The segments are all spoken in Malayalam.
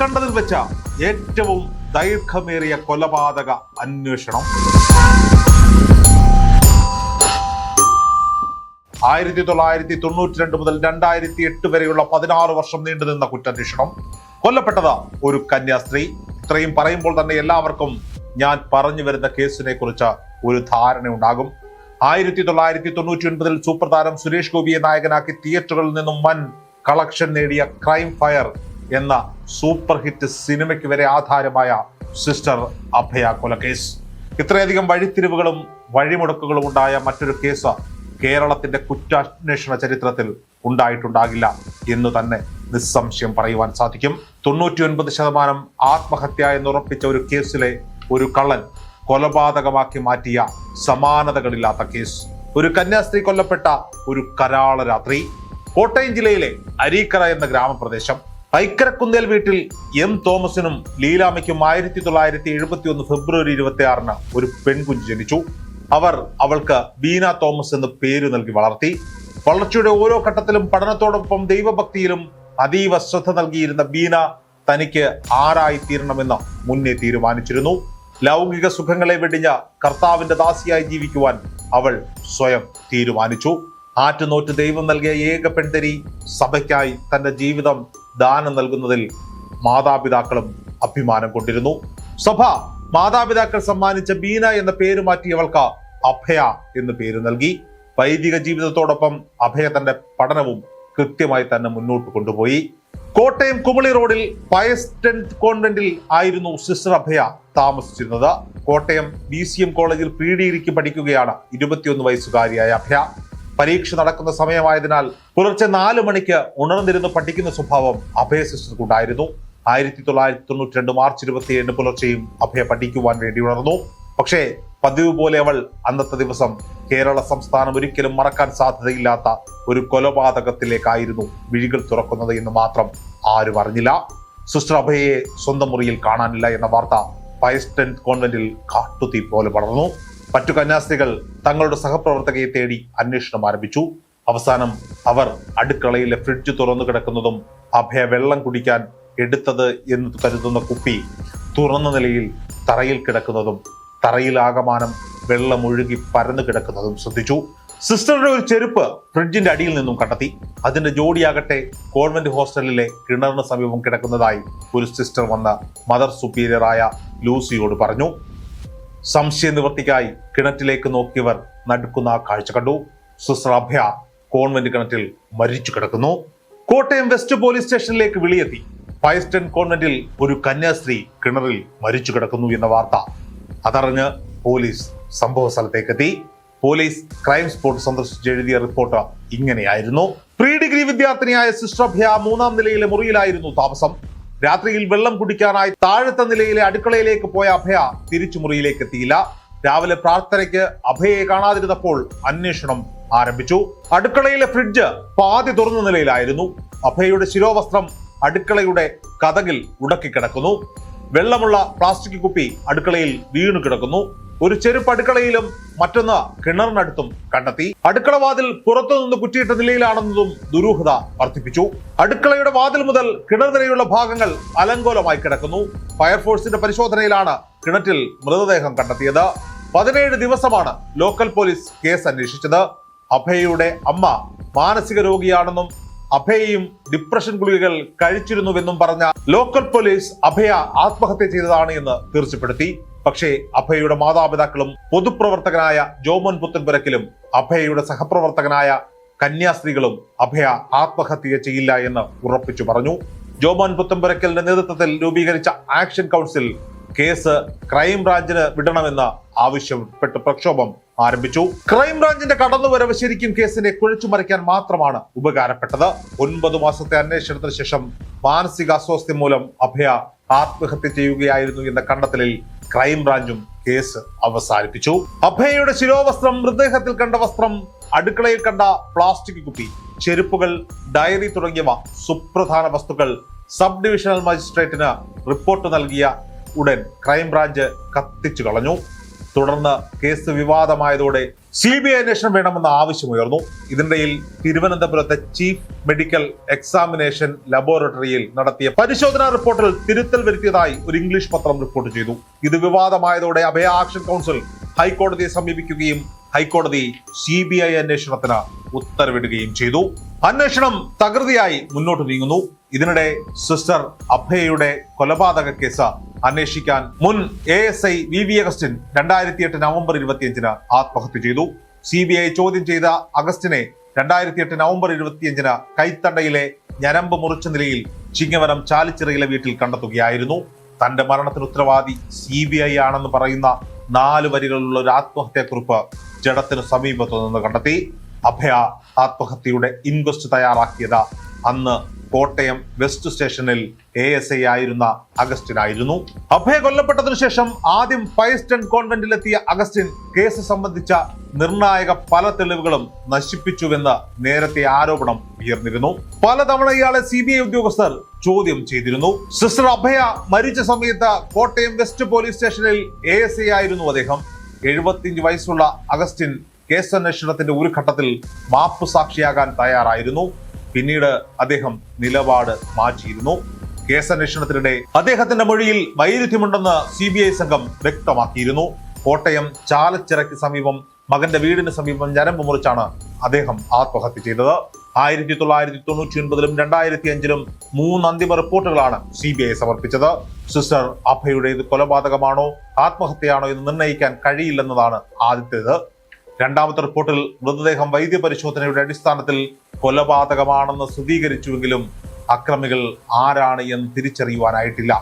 കണ്ടതിൽ വെച്ച ഏറ്റവും ദൈർഘ്യമേറിയ കൊലപാതക അന്വേഷണം. ആയിരത്തി തൊള്ളായിരത്തി തൊണ്ണൂറ്റി രണ്ട് മുതൽ രണ്ടായിരത്തി എട്ട് വരെയുള്ള പതിനാറ് വർഷം നീണ്ടുനിന്ന കുറ്റാന്വേഷണം. കൊല്ലപ്പെട്ടത് ഒരു കന്യാസ്ത്രീ. ഇത്രയും പറയുമ്പോൾ തന്നെ എല്ലാവർക്കും ഞാൻ പറഞ്ഞു വരുന്ന കേസിനെ കുറിച്ച് ഒരു ധാരണ ഉണ്ടാകും ആയിരത്തി തൊള്ളായിരത്തി തൊണ്ണൂറ്റി ഒൻപതിൽ സൂപ്പർതാരം സുരേഷ് ഗോപിയെ നായകനാക്കി തിയേറ്ററുകളിൽ നിന്നും വൻ കളക്ഷൻ നേടിയ ക്രൈം ഫയർ എന്ന സൂപ്പർ ഹിറ്റ് സിനിമയ്ക്ക് വരെ ആധാരമായ സിസ്റ്റർ അഭയ കൊലക്കേസ്. ഇത്രയധികം വഴിത്തിരിവുകളും വഴിമുടക്കുകളും ഉണ്ടായ മറ്റൊരു കേസ് കേരളത്തിന്റെ കുറ്റാന്വേഷണ ചരിത്രത്തിൽ ഉണ്ടായിട്ടുണ്ടാകില്ല എന്ന് തന്നെ നിസ്സംശയം പറയുവാൻ സാധിക്കും. തൊണ്ണൂറ്റി ഒൻപത് ശതമാനം ആത്മഹത്യ എന്നുറപ്പിച്ച ഒരു കേസിലെ ഒരു കള്ളൻ കൊലപാതകമാക്കി മാറ്റിയ സമാനതകളില്ലാത്ത കേസ്. ഒരു കന്യാസ്ത്രീ കൊല്ലപ്പെട്ട ഒരു കരാള രാത്രി. കോട്ടയം ജില്ലയിലെ അരീക്കര എന്ന ഗ്രാമപ്രദേശം ഐക്കരക്കുന്നേൽ വീട്ടിൽ എം തോമസിനും ലീലാമയ്ക്കും ആയിരത്തി തൊള്ളായിരത്തി എഴുപത്തി ഒന്ന് ഫെബ്രുവരി ഇരുപത്തി ആറിന് ഒരു പെൺകുഞ്ഞ് ജനിച്ചു. അവർ അവൾക്ക് ബീന തോമസ് എന്ന് പേര് നൽകി വളർത്തി. വളർച്ചയുടെ ഓരോ ഘട്ടത്തിലും പഠനത്തോടൊപ്പം ദൈവഭക്തിയിലും അതീവ ശ്രദ്ധ നൽകിയിരുന്ന ബീന തനിക്ക് ആരായി തീരണമെന്ന് മുന്നേ തീരുമാനിച്ചിരുന്നു. ലൗകിക സുഖങ്ങളെ വെടിഞ്ഞ കർത്താവിന്റെ ദാസിയായി ജീവിക്കുവാൻ അവൾ സ്വയം തീരുമാനിച്ചു. ആറ്റുനോറ്റ് ദൈവം നൽകിയ ഏക പെൺതരി സഭയ്ക്കായി തന്റെ ജീവിതം ദാനം നൽകുന്നതിൽ മാതാപിതാക്കളും അഭിമാനം കൊണ്ടിരുന്നു. സഭ മാതാപിതാക്കൾ സമ്മാനിച്ച ബീന എന്ന പേര് മാറ്റിയവൾക്ക് അഭയ എന്ന് പേര് നൽകി. വൈദിക ജീവിതത്തോടൊപ്പം അഭയ തന്റെ പഠനവും കൃത്യമായി തന്നെ മുന്നോട്ട് കൊണ്ടുപോയി. കോട്ടയം കുമളി റോഡിൽ പയസ് ടെൻത്ത് കോൺവെന്റിൽ ആയിരുന്നു സിസ്റ്റർ അഭയ താമസിച്ചിരുന്നത്. കോട്ടയം ബി സി എം കോളേജിൽ പി ഡിഗ്രിക്ക് പഠിക്കുകയാണ് ഇരുപത്തിയൊന്ന് വയസ്സുകാരിയായ അഭയ. പരീക്ഷ നടക്കുന്ന സമയമായതിനാൽ പുലർച്ചെ നാല് മണിക്ക് ഉണർന്നിരുന്ന് പഠിക്കുന്ന സ്വഭാവം അഭയ സിസ്റ്റർക്കുണ്ടായിരുന്നു. ആയിരത്തി തൊള്ളായിരത്തി തൊണ്ണൂറ്റി രണ്ട് മാർച്ച് ഇരുപത്തിയേഴിന് പുലർച്ചെയും അഭയ പഠിക്കുവാൻ വേണ്ടി ഉണർന്നു. പക്ഷേ പതിവ് പോലെ അവൾ അന്നത്തെ ദിവസം കേരള സംസ്ഥാനം ഒരിക്കലും മറക്കാൻ സാധ്യതയില്ലാത്ത ഒരു കൊലപാതകത്തിലേക്കായിരുന്നു വിഴികൾ തുറക്കുന്നത് എന്ന് മാത്രം ആരും അറിഞ്ഞില്ല. സിസ്റ്റർ അഭയയെ സ്വന്തം മുറിയിൽ കാണാനില്ല എന്ന വാർത്ത പയസ്റ്റൻ കോൺവെന്റിൽ കാട്ടുതീ പോലെ പടർന്നു മറ്റു കന്യാസ്ത്രീകൾ തങ്ങളുടെ സഹപ്രവർത്തകയെ തേടി അന്വേഷണം ആരംഭിച്ചു. അവസാനം അവർ അടുക്കളയിലെ ഫ്രിഡ്ജ് തുറന്നു കിടക്കുന്നതും അഭയ വെള്ളം കുടിക്കാൻ എടുത്തത് എന്ന് കരുതുന്ന കുപ്പി തുറന്ന നിലയിൽ തറയിൽ കിടക്കുന്നതും തറയിൽ തറയിലാകമാനം വെള്ളം ഒഴുകി പരന്നു കിടക്കുന്നതും ശ്രദ്ധിച്ചു. സിസ്റ്ററുടെ ഒരു ചെരുപ്പ് ഫ്രിഡ്ജിന്റെ അടിയിൽ നിന്നും കണ്ടെത്തി. അതിന്റെ ജോഡിയാകട്ടെ ഗവൺമെന്റ് ഹോസ്റ്റലിലെ കിണറിന് സമീപം കിടക്കുന്നതായി ഒരു സിസ്റ്റർ വന്ന മദർ സുപ്പീരിയറായ ലൂസിയോട് പറഞ്ഞു. സംശയ നിവൃത്തിക്കായി കിണറ്റിലേക്ക് നോക്കിയവർ നടുക്കുന്ന കാഴ്ച കണ്ടു. സുശ്രാഭ്യ കോൺവെന്റ് കിണറ്റിൽ മരിച്ചു കിടക്കുന്നു. കോട്ടയം വെസ്റ്റ് പോലീസ് സ്റ്റേഷനിലേക്ക് വിളിയെത്തി. പയസ്റ്റൺ കോൺവെന്റിൽ ഒരു കന്യാസ്ത്രീ കിണറിൽ മരിച്ചു കിടക്കുന്നു എന്ന വാർത്ത. അതറിഞ്ഞ് പോലീസ് സംഭവ സ്ഥലത്തേക്കെത്തി. പോലീസ് ക്രൈം സ്പോട്ട് സന്ദർശിച്ച് എഴുതിയ റിപ്പോർട്ട് ഇങ്ങനെയായിരുന്നു. പ്രീ ഡിഗ്രി വിദ്യാർത്ഥിനിയായ സിസ്റ്റർ ഭ്യ മൂന്നാം നിലയിലെ മുറിയിലായിരുന്നു താമസം. രാത്രിയിൽ വെള്ളം കുടിക്കാനായി താഴത്തെ നിലയിലെ അടുക്കളയിലേക്ക് പോയ അഭയ തിരിച്ചു മുറിയിലേക്ക് എത്തിയില്ല രാവിലെ പ്രാർത്ഥനയ്ക്ക് അഭയയെ കാണാതിരുന്നപ്പോൾ അന്വേഷണം ആരംഭിച്ചു. അടുക്കളയിലെ ഫ്രിഡ്ജ് പാതി തുറന്ന നിലയിലായിരുന്നു. അഭയയുടെ ശിരോവസ്ത്രം അടുക്കളയുടെ കഥകിൽ ഉടക്കിക്കിടക്കുന്നു. വെള്ളമുള്ള പ്ലാസ്റ്റിക് കുപ്പി അടുക്കളയിൽ വീണു കിടക്കുന്നു ഒരു ചെരുപ്പ് അടുക്കളയിലും മറ്റൊന്ന് കിണറിനടുത്തും കണ്ടെത്തി. അടുക്കള വാതിൽ പുറത്തുനിന്ന് കുറ്റിയിട്ട നിലയിലാണെന്നതും ദുരൂഹത വർദ്ധിപ്പിച്ചു. അടുക്കളയുടെ വാതിൽ മുതൽ കിണർ വരെയുള്ള ഭാഗങ്ങൾ അലങ്കോലമായി കിടക്കുന്നു. ഫയർഫോഴ്സിന്റെ പരിശോധനയിലാണ് കിണറ്റിൽ മൃതദേഹം കണ്ടെത്തിയത്. പതിനേഴ് ദിവസമാണ് ലോക്കൽ പോലീസ് കേസ് അന്വേഷിച്ചത്. അഭയയുടെ അമ്മ മാനസിക രോഗിയാണെന്നും അഭയയും ഡിപ്രഷൻ ഗുളികകൾ കഴിച്ചിരുന്നുവെന്നും പറഞ്ഞ ലോക്കൽ പോലീസ് അഭയ ആത്മഹത്യ ചെയ്തതാണ് എന്ന് തീർച്ചപ്പെടുത്തി. പക്ഷേ അഭയയുടെ മാതാപിതാക്കളും പൊതുപ്രവർത്തകനായ ജോമോൻ പുത്തൻപുരക്കിലും അഭയയുടെ സഹപ്രവർത്തകനായ കന്യാസ്ത്രീകളും അഭയ ആത്മഹത്യ ചെയ്യില്ല എന്ന് ഉറപ്പിച്ചു പറഞ്ഞു. ജോമോൻ പുത്തൻപുരക്കലിന്റെ നേതൃത്വത്തിൽ രൂപീകരിച്ച ആക്ഷൻ കൗൺസിൽ കേസ് ക്രൈംബ്രാഞ്ചിന് വിടണമെന്ന് ആവശ്യപ്പെട്ട് പ്രക്ഷോഭം ആരംഭിച്ചു. ക്രൈംബ്രാഞ്ചിന്റെ കടന്നുവരവ് ശരിക്കും കേസിനെ കുഴച്ചു മറിക്കാൻ മാത്രമാണ് ഉപകാരപ്പെട്ടത്. ഒൻപത് മാസത്തെ അന്വേഷണത്തിന് ശേഷം മാനസിക അസ്വാസ്ഥ്യം മൂലം അഭയ ആത്മഹത്യ ചെയ്യുകയായിരുന്നു എന്ന കണ്ടെത്തലിൽ ക്രൈംബ്രാഞ്ചും കേസ് അവസാനിപ്പിച്ചു. അഭയയുടെ ശിരോവസ്ത്രം മൃതദേഹത്തിൽ കണ്ട വസ്ത്രം അടുക്കളയിൽ കണ്ട പ്ലാസ്റ്റിക് കുപ്പി ചെരുപ്പുകൾ ഡയറി തുടങ്ങിയവ സുപ്രധാന വസ്തുക്കൾ സബ് ഡിവിഷണൽ മജിസ്ട്രേറ്റിന് റിപ്പോർട്ട് നൽകിയ ഉടൻ ക്രൈംബ്രാഞ്ച് കത്തിച്ചു കളഞ്ഞു. തുടർന്ന് കേസ് വിവാദമായതോടെ സി ബി ഐ അന്വേഷണം വേണമെന്ന ആവശ്യമുയർന്നു. ഇതിനിടയിൽ തിരുവനന്തപുരത്തെ ചീഫ് മെഡിക്കൽ എക്സാമിനേഷൻ ലബോറട്ടറിയിൽ നടത്തിയ പരിശോധനാ റിപ്പോർട്ടിൽ തിരുത്തൽ വരുത്തിയതായി ഒരു ഇംഗ്ലീഷ് പത്രം റിപ്പോർട്ട് ചെയ്തു. ഇത് വിവാദമായതോടെ അഭയ ആക്ഷൻ കൗൺസിൽ ഹൈക്കോടതിയെ സമീപിക്കുകയും ഹൈക്കോടതി സി ബി ഐ അന്വേഷണത്തിന് ഉത്തരവിടുകയും ചെയ്തു. അന്വേഷണം തകൃതിയായി മുന്നോട്ട് നീങ്ങുന്നു. ഇതിനിടെ സിസ്റ്റർ അഭയയുടെ കൊലപാതക കേസ് അന്വേഷിക്കാൻ മുൻ A S I V V Augustine രണ്ടായിരത്തി എട്ട് നവംബർ ഇരുപത്തിയഞ്ചിന് ആത്മഹത്യ ചെയ്തു. സി ബി ഐ ചോദ്യം ചെയ്ത അഗസ്റ്റിനെ രണ്ടായിരത്തി എട്ട് നവംബർ ഇരുപത്തിയഞ്ചിന് കൈത്തണ്ടയിലെ ഞരമ്പ് മുറിച്ച നിലയിൽ ചിങ്ങവനം ചാലിച്ചിറയിലെ വീട്ടിൽ കണ്ടെത്തുകയായിരുന്നു. തന്റെ മരണത്തിന് ഉത്തരവാദി സി ബി ഐ ആണെന്ന് പറയുന്ന നാല് വരികളിലുള്ള ഒരു ആത്മഹത്യാക്കുറിപ്പ് ജഡത്തിന് സമീപത്തു നിന്ന് കണ്ടെത്തി. അഭയ ആത്മഹത്യയുടെ ഇൻവെസ്റ്റ് തയ്യാറാക്കിയത് അന്ന് കോട്ടയം വെസ്റ്റ് സ്റ്റേഷനിൽ എ എസ് ഐ ആയിരുന്ന അഗസ്റ്റിനായിരുന്നു. അഭയ കൊല്ലപ്പെട്ടതിനു ശേഷം ആദ്യം ഫൈസ്റ്റൺ കോൺവെന്റിലെത്തിയ അഗസ്റ്റിൻ കേസ് സംബന്ധിച്ച നിർണായക പല തെളിവുകളും നശിപ്പിച്ചുവെന്ന് നേരത്തെ ആരോപണം ഉയർന്നിരുന്നു. പലതവണ ഇയാളെ സി ബി ഐ ഉദ്യോഗസ്ഥർ ചോദ്യം ചെയ്തിരുന്നു. സിസ്റ്റർ അഭയ മരിച്ച സമയത്ത് കോട്ടയം വെസ്റ്റ് പോലീസ് സ്റ്റേഷനിൽ എ എസ് ഐ ആയിരുന്നു അദ്ദേഹം. എഴുപത്തിയഞ്ച് വയസ്സുള്ള അഗസ്റ്റിൻ കേസന്വേഷണത്തിന്റെ ഒരു ഘട്ടത്തിൽ മാപ്പ് സാക്ഷിയാകാൻ തയ്യാറായിരുന്നു. പിന്നീട് അദ്ദേഹം നിലപാട് മാറ്റിയിരുന്നു. കേസന്വേഷണത്തിനിടെ അദ്ദേഹത്തിന്റെ മൊഴിയിൽ വൈരുദ്ധ്യമുണ്ടെന്ന് സി ബി ഐ സംഘം വ്യക്തമാക്കിയിരുന്നു. കോട്ടയം ചാലച്ചിറയ്ക്ക് സമീപം മകന്റെ വീടിന് സമീപം ഞരമ്പ് മുറിച്ചാണ് അദ്ദേഹം ആത്മഹത്യ ചെയ്തത്. ആയിരത്തി തൊള്ളായിരത്തി തൊണ്ണൂറ്റി ഒൻപതിലും രണ്ടായിരത്തി അഞ്ചിലും മൂന്ന് അന്തിമ റിപ്പോർട്ടുകളാണ് സി ബി ഐ സമർപ്പിച്ചത്. സിസ്റ്റർ അഭയുടെ ഇത് കൊലപാതകമാണോ ആത്മഹത്യയാണോ എന്ന് നിർണയിക്കാൻ കഴിയില്ലെന്നതാണ് ആദ്യത്തേത്. രണ്ടാമത്തെ റിപ്പോർട്ടിൽ മൃതദേഹം വൈദ്യപരിശോധനയുടെ അടിസ്ഥാനത്തിൽ കൊലപാതകമാണെന്ന് സ്ഥിരീകരിച്ചുവെങ്കിലും അക്രമികൾ ആരാണ് എന്ന് തിരിച്ചറിയുവാനായിട്ടില്ല.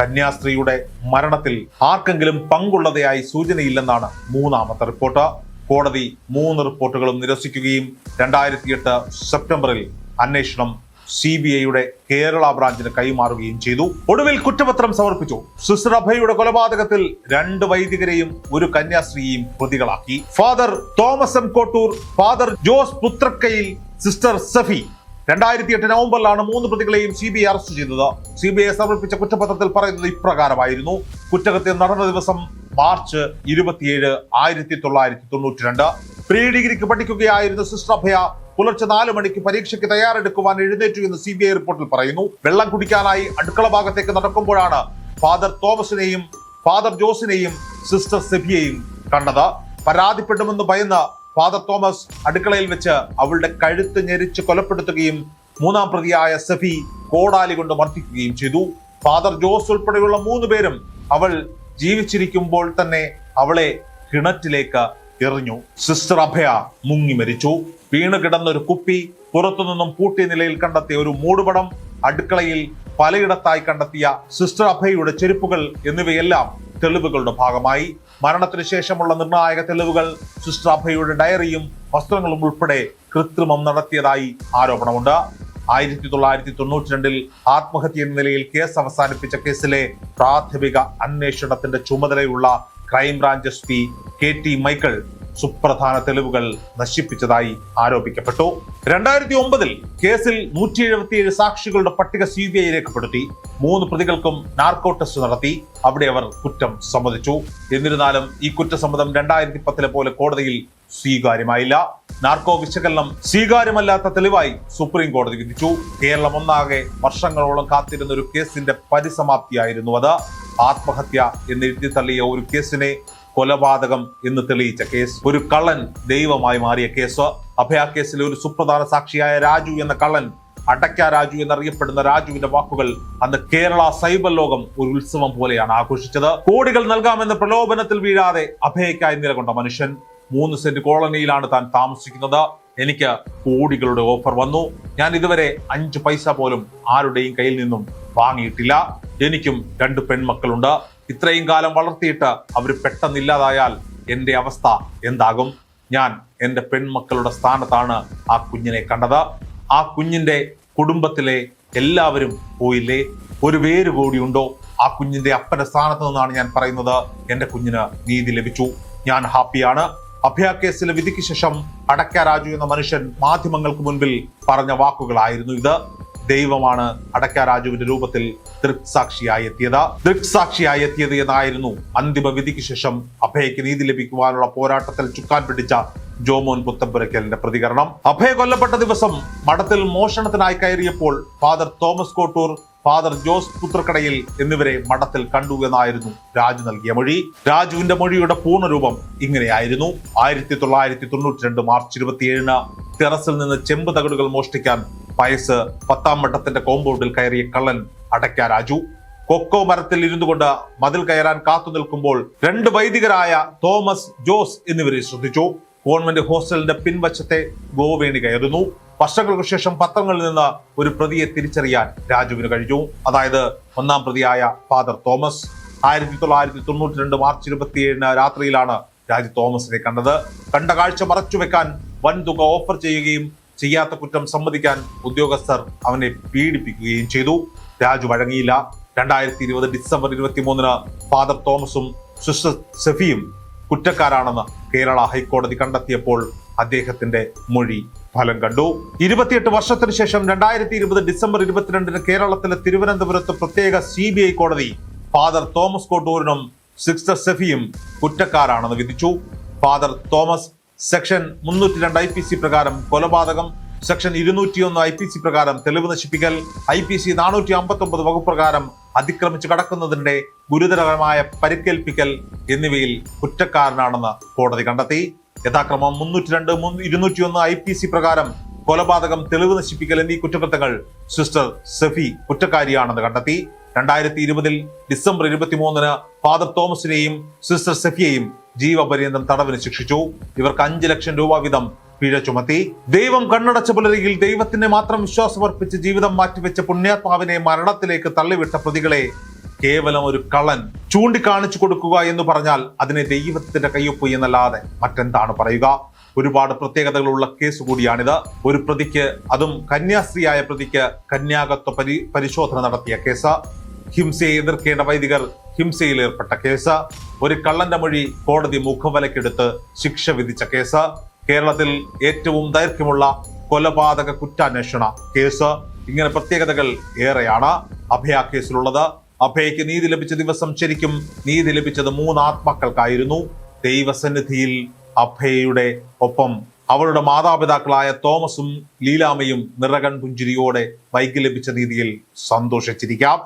കന്യാസ്ത്രീയുടെ മരണത്തിൽ ആർക്കെങ്കിലും പങ്കുള്ളതായി സൂചനയില്ലെന്നാണ് മൂന്നാമത്തെ റിപ്പോർട്ട്. കോടതി മൂന്ന് റിപ്പോർട്ടുകളും നിരസിക്കുകയും രണ്ടായിരത്തി എട്ട് സെപ്റ്റംബറിൽ അന്വേഷണം സി ബി ഐയുടെ കേരള ബ്രാഞ്ചിന് കൈമാറുകയും ചെയ്തു. ഒടുവിൽ കുറ്റപത്രം സമർപ്പിച്ചു. സുശ്രഭയുടെ കൊലപാതകത്തിൽ രണ്ട് വൈദികരെയും ഒരു കന്യാസ്ത്രീയെയും പ്രതികളാക്കി. Father Thomas M Kottoor father Jose Puthrakkayil sister Sefi. രണ്ടായിരത്തി എട്ട് നവംബറിലാണ് മൂന്ന് പ്രതികളെയും സി ബി ഐ അറസ്റ്റ് ചെയ്തത്. സി ബി ഐ സമർപ്പിച്ച കുറ്റപത്രത്തിൽ പറയുന്നത് ഇപ്രകാരമായിരുന്നു. കുറ്റകൃത്യം നടന്ന ദിവസം മാർച്ച് ഇരുപത്തിയേഴ് ആയിരത്തി തൊള്ളായിരത്തി തൊണ്ണൂറ്റി രണ്ട് പ്രീ ഡിഗ്രിക്ക് പഠിക്കുകയായിരുന്ന സിസ്റ്റർ അഭയ പുലർച്ചെ നാല് മണിക്ക് പരീക്ഷയ്ക്ക് തയ്യാറെടുക്കുവാൻ എഴുന്നേറ്റു എന്ന് സി ബി ഐ റിപ്പോർട്ടിൽ പറയുന്നു. വെള്ളം കുടിക്കാനായി അടുക്കള ഭാഗത്തേക്ക് നടക്കുമ്പോഴാണ് ഫാദർ തോമസിനെയും ഫാദർ ജോസിനെയും സിസ്റ്റർ സെഫിയെയും കണ്ടത്. പരാതിപ്പെടുമെന്ന് ഭയന്ന് ഫാദർ തോമസ് അടുക്കളയിൽ വെച്ച് അവളുടെ കഴുത്ത് ഞെരിച്ച് കൊലപ്പെടുത്തുകയും മൂന്നാം പ്രതിയായ സഫി കോടാലി കൊണ്ട് മർദ്ദിക്കുകയും ചെയ്തു. ഫാദർ ജോസ് ഉൾപ്പെടെയുള്ള മൂന്ന് പേരും അവൾ ജീവിച്ചിരിക്കുമ്പോൾ തന്നെ അവളെ കിണറ്റിലേക്ക് എറിഞ്ഞു. സിസ്റ്റർ അഭയ മുങ്ങി മരിച്ചു. വീണ് കിടന്നൊരു കുപ്പി പുറത്തുനിന്നും പൂട്ടിയ നിലയിൽ കണ്ടെത്തിയ ഒരു മൂടുപടം അടുക്കളയിൽ പലയിടത്തായി കണ്ടെത്തിയ സിസ്റ്റർ അഭയയുടെ ചെരുപ്പുകൾ എന്നിവയെല്ലാം തെളിവുകളുടെ ഭാഗമായി മരണത്തിന് ശേഷമുള്ള നിർണായക തെളിവുകൾ സുസ്ട്രാഭയുടെ ഡയറിയും വസ്ത്രങ്ങളും ഉൾപ്പെടെ കൃത്രിമം നടത്തിയതായി ആരോപണമുണ്ട്. ആയിരത്തി തൊള്ളായിരത്തി തൊണ്ണൂറ്റി രണ്ടിൽ ആത്മഹത്യ എന്ന നിലയിൽ കേസ് അവസാനിപ്പിച്ച കേസിലെ പ്രാഥമിക അന്വേഷണത്തിന്റെ ചുമതലയുള്ള crime branch S P K T Michael സുപ്രധാന തെളിവുകൾ നശിപ്പിച്ചതായി ആരോപിക്കപ്പെട്ടു. രണ്ടായിരത്തി ഒമ്പതിൽ കേസിൽ നൂറ്റി എഴുപത്തിയേഴ് സാക്ഷികളുടെ പട്ടിക സി ബി ഐ രേഖപ്പെടുത്തി. മൂന്ന് പ്രതികൾക്കും നാർക്കോ ടെസ്റ്റ് നടത്തി. അവിടെ അവർ കുറ്റം സമ്മതിച്ചു. എന്നിരുന്നാലും ഈ കുറ്റസമ്മതം രണ്ടായിരത്തി പത്തിലെ പോലെ കോടതിയിൽ സ്വീകാര്യമായില്ല. നാർക്കോ വിശകലനം സ്വീകാര്യമല്ലാത്ത തെളിവായി സുപ്രീം കോടതി വിധിച്ചു. കേരളം ഒന്നാകെ വർഷങ്ങളോളം കാത്തിരുന്ന ഒരു കേസിന്റെ പരിസമാപ്തിയായിരുന്നു അത്. ആത്മഹത്യ എന്നെഴുതി തള്ളിയ ഒരു കേസിനെ കൊലപാതകം എന്ന് തെളിയിച്ച കേസ്. ഒരു കള്ളൻ ദൈവമായി മാറിയ കേസ്. അഭയ കേസിലെ ഒരു സുപ്രധാന സാക്ഷിയായ രാജു എന്ന കള്ളൻ അടക്ക രാജു എന്നറിയപ്പെടുന്ന രാജുവിന്റെ വാക്കുകൾ അന്ന് കേരള സൈബർ ലോകം ഒരു ഉത്സവം പോലെയാണ് ആഘോഷിച്ചത്. കോടികൾ നൽകാമെന്ന പ്രലോഭനത്തിൽ വീഴാതെ അഭയക്കായി നിലകൊണ്ട മനുഷ്യൻ മൂന്ന് സെന്റ് കോളനിയിലാണ് താൻ താമസിക്കുന്നത്. എനിക്ക് കോടികളുടെ ഓഫർ വന്നു. ഞാൻ ഇതുവരെ അഞ്ച് പൈസ പോലും ആരുടെയും കയ്യിൽ നിന്നും വാങ്ങിയിട്ടില്ല. എനിക്കും രണ്ട് പെൺമക്കളുണ്ട്. ഇത്രയും കാലം വളർത്തിയിട്ട് അവർ പെട്ടെന്നില്ലാതായാൽ എന്റെ അവസ്ഥ എന്താകും? ഞാൻ എന്റെ പെൺമക്കളുടെ സ്ഥാനത്താണ് ആ കുഞ്ഞിനെ കണ്ടത്. ആ കുഞ്ഞിന്റെ കുടുംബത്തിലെ എല്ലാവരും പോയില്ലേ? ഒരു വേര് ഉണ്ടോ ആ കുഞ്ഞിന്റെ അപ്പന്റെ സ്ഥാനത്ത് നിന്നാണ് ഞാൻ പറയുന്നത്. എന്റെ കുഞ്ഞിന് നീതി ലഭിച്ചു. ഞാൻ ഹാപ്പിയാണ്. അഭയ കേസിലെ വിധിക്ക് ശേഷം അടക്ക രാജു എന്ന മനുഷ്യൻ മാധ്യമങ്ങൾക്ക് മുൻപിൽ പറഞ്ഞ വാക്കുകളായിരുന്നു ഇത്. ദൈവമാണ് അടക്ക രാജുവിന്റെ രൂപത്തിൽ ദൃക്സാക്ഷിയായി എത്തിയത് ദൃക്സാക്ഷിയായി എത്തിയത് എന്നായിരുന്നു അന്തിമ വിധിക്ക് ശേഷം അഭയക്ക് നീതി ലഭിക്കുവാനുള്ള പോരാട്ടത്തിൽ ചുക്കാൻ പിടിച്ച ജോമോൻ പുത്തമ്പുരയ്ക്കലിന്റെ പ്രതികരണം. അഭയ കൊല്ലപ്പെട്ട ദിവസം മഠത്തിൽ മോഷണത്തിനായി കയറിയപ്പോൾ father Thomas Kottoor father Jose Puthrakkadayil എന്നിവരെ മഠത്തിൽ കണ്ടു എന്നായിരുന്നു രാജു നൽകിയ മൊഴി. രാജുവിന്റെ മൊഴിയുടെ പൂർണരൂപം ഇങ്ങനെയായിരുന്നു. ആയിരത്തി തൊള്ളായിരത്തി തൊണ്ണൂറ്റി രണ്ട് മാർച്ച് ഇരുപത്തിയേഴിന് ടെറസിൽ നിന്ന് ചെമ്പ് തകടുകൾ മോഷ്ടിക്കാൻ പയസ് പത്താം വട്ടത്തിന്റെ കോമ്പൗണ്ടിൽ കയറിയ കള്ളൻ അടയ്ക്ക രാജു. കൊക്കോ മരത്തിൽ ഇരുന്നു കൊണ്ട് മതിൽ കയറാൻ കാത്തു നിൽക്കുമ്പോൾ രണ്ട് വൈദികരായ തോമസ് ജോസ് എന്നിവരെ ശ്രദ്ധിച്ചു. ഗവൺമെന്റ് ഹോസ്റ്റലിന്റെ പിൻവശത്തെ ഗോവേണി കയറുന്നു. വർഷങ്ങൾക്ക് ശേഷം പത്രങ്ങളിൽ നിന്ന് ഒരു പ്രതിയെ തിരിച്ചറിയാൻ രാജുവിന് കഴിഞ്ഞു. അതായത് ഒന്നാം പ്രതിയായ ഫാദർ തോമസ്. ആയിരത്തി തൊള്ളായിരത്തി തൊണ്ണൂറ്റി രണ്ട് മാർച്ച് ഇരുപത്തിയേഴിന് രാത്രിയിലാണ് രാജു തോമസിനെ കണ്ടത്. കണ്ട കാഴ്ച മറച്ചുവെക്കാൻ വൻതുക ഓഫർ ചെയ്യുകയും ചെയ്യാത്ത കുറ്റം സമ്മതിക്കാൻ ഉദ്യോഗസ്ഥർ അവനെ പീഡിപ്പിക്കുകയും ചെയ്തു. രാജു വഴങ്ങിയില്ല. രണ്ടായിരത്തി ഇരുപത് ഡിസംബർ ഇരുപത്തി മൂന്നിന് ഫാദർ തോമസും സിസ്റ്റർ സെഫിയും കുറ്റക്കാരാണെന്ന് കേരള ഹൈക്കോടതി കണ്ടെത്തിയപ്പോൾ അദ്ദേഹത്തിന്റെ മൊഴി ഫലം കണ്ടു. ഇരുപത്തിയെട്ട് വർഷത്തിന് ശേഷം രണ്ടായിരത്തി ഇരുപത് ഡിസംബർ ഇരുപത്തിരണ്ടിന് കേരളത്തിലെ തിരുവനന്തപുരത്ത് പ്രത്യേക സി ബി ഐ കോടതി ഫാദർ തോമസ് കോട്ടൂരിനും സിസ്റ്റർ സെഫിയും കുറ്റക്കാരാണെന്ന് വിധിച്ചു. ഫാദർ തോമസ് സെക്ഷൻ മുന്നൂറ്റി രണ്ട് ഐ പി സി പ്രകാരം കൊലപാതകം സെക്ഷൻ ഇരുന്നൂറ്റിയൊന്ന് ഐ പി സി പ്രകാരം തെളിവ് നശിപ്പിക്കൽ ഐ പി സി നാനൂറ്റി അമ്പത്തി ഒമ്പത് വകുപ്പ് പ്രകാരം അതിക്രമിച്ച് കടക്കുന്നതിന്റെ ഗുരുതരമായ പരിക്കേൽപ്പിക്കൽ എന്നിവയിൽ കുറ്റക്കാരനാണെന്ന് കോടതി കണ്ടെത്തി. യഥാക്രമം മുന്നൂറ്റി രണ്ട് ഇരുന്നൂറ്റിയൊന്ന് ഐ പി സി പ്രകാരം കൊലപാതകം തെളിവ് നശിപ്പിക്കൽ എന്നീ കുറ്റകൃത്യങ്ങൾ സിസ്റ്റർ സെഫി കുറ്റക്കാരിയാണെന്ന് കണ്ടെത്തി. രണ്ടായിരത്തി ഇരുപതിൽ ഡിസംബർ ഇരുപത്തിമൂന്നിന് ഫാദർ തോമസിനെയും സിസ്റ്റർ സെഫിയെയും ജീവപര്യന്തം തടവിന് ശിക്ഷിച്ചു. ഇവർക്ക് അഞ്ച് ലക്ഷം രൂപ വീതം പിഴ ചുമത്തി. ദൈവം കണ്ണടച്ച പുലരിയിൽ ദൈവത്തിന് മാത്രം വിശ്വാസമർപ്പിച്ച് ജീവിതം മാറ്റിവെച്ച പുണ്യാത്മാവിനെ മരണത്തിലേക്ക് തള്ളിവിട്ട പ്രതികളെ കേവലം ഒരു കള്ളൻ ചൂണ്ടിക്കാണിച്ചു കൊടുക്കുക എന്ന് പറഞ്ഞാൽ അതിനെ ദൈവത്തിന്റെ കയ്യൊപ്പ് എന്നല്ലാതെ മറ്റെന്താണ് പറയുക? ഒരുപാട് പ്രത്യേകതകളുള്ള കേസ് കൂടിയാണിത്. ഒരു പ്രതിക്ക് അതും കന്യാസ്ത്രീയായ പ്രതിക്ക് കന്യാകത്വ പരി പരിശോധന നടത്തിയ കേസ്. ഹിംസയെ എതിർക്കേണ്ട വൈദികർ ഹിംസയിൽ ഏർപ്പെട്ട കേസ്. ഒരു കള്ളന്റെ മൊഴി കോടതി മുഖവലക്കെടുത്ത് ശിക്ഷ വിധിച്ച കേസ്. കേരളത്തിൽ ഏറ്റവും ദൈർഘ്യമുള്ള കൊലപാതക കുറ്റാന്വേഷണ കേസ്. ഇങ്ങനെ പ്രത്യേകതകൾ ഏറെയാണ് അഭയ കേസിലുള്ളത്. അഭയയ്ക്ക് നീതി ലഭിച്ച ദിവസം ശരിക്കും നീതി ലഭിച്ചത് മൂന്ന് ആത്മാക്കൾക്കായിരുന്നു. ദൈവസന്നിധിയിൽ അഭയയുടെ ഒപ്പം അവളുടെ മാതാപിതാക്കളായ തോമസും ലീലാമയും നിറകൺ പുഞ്ചിരിയോടെ ബൈക്ക് ലഭിച്ച രീതിയിൽ സന്തോഷിച്ചിരിക്കാം.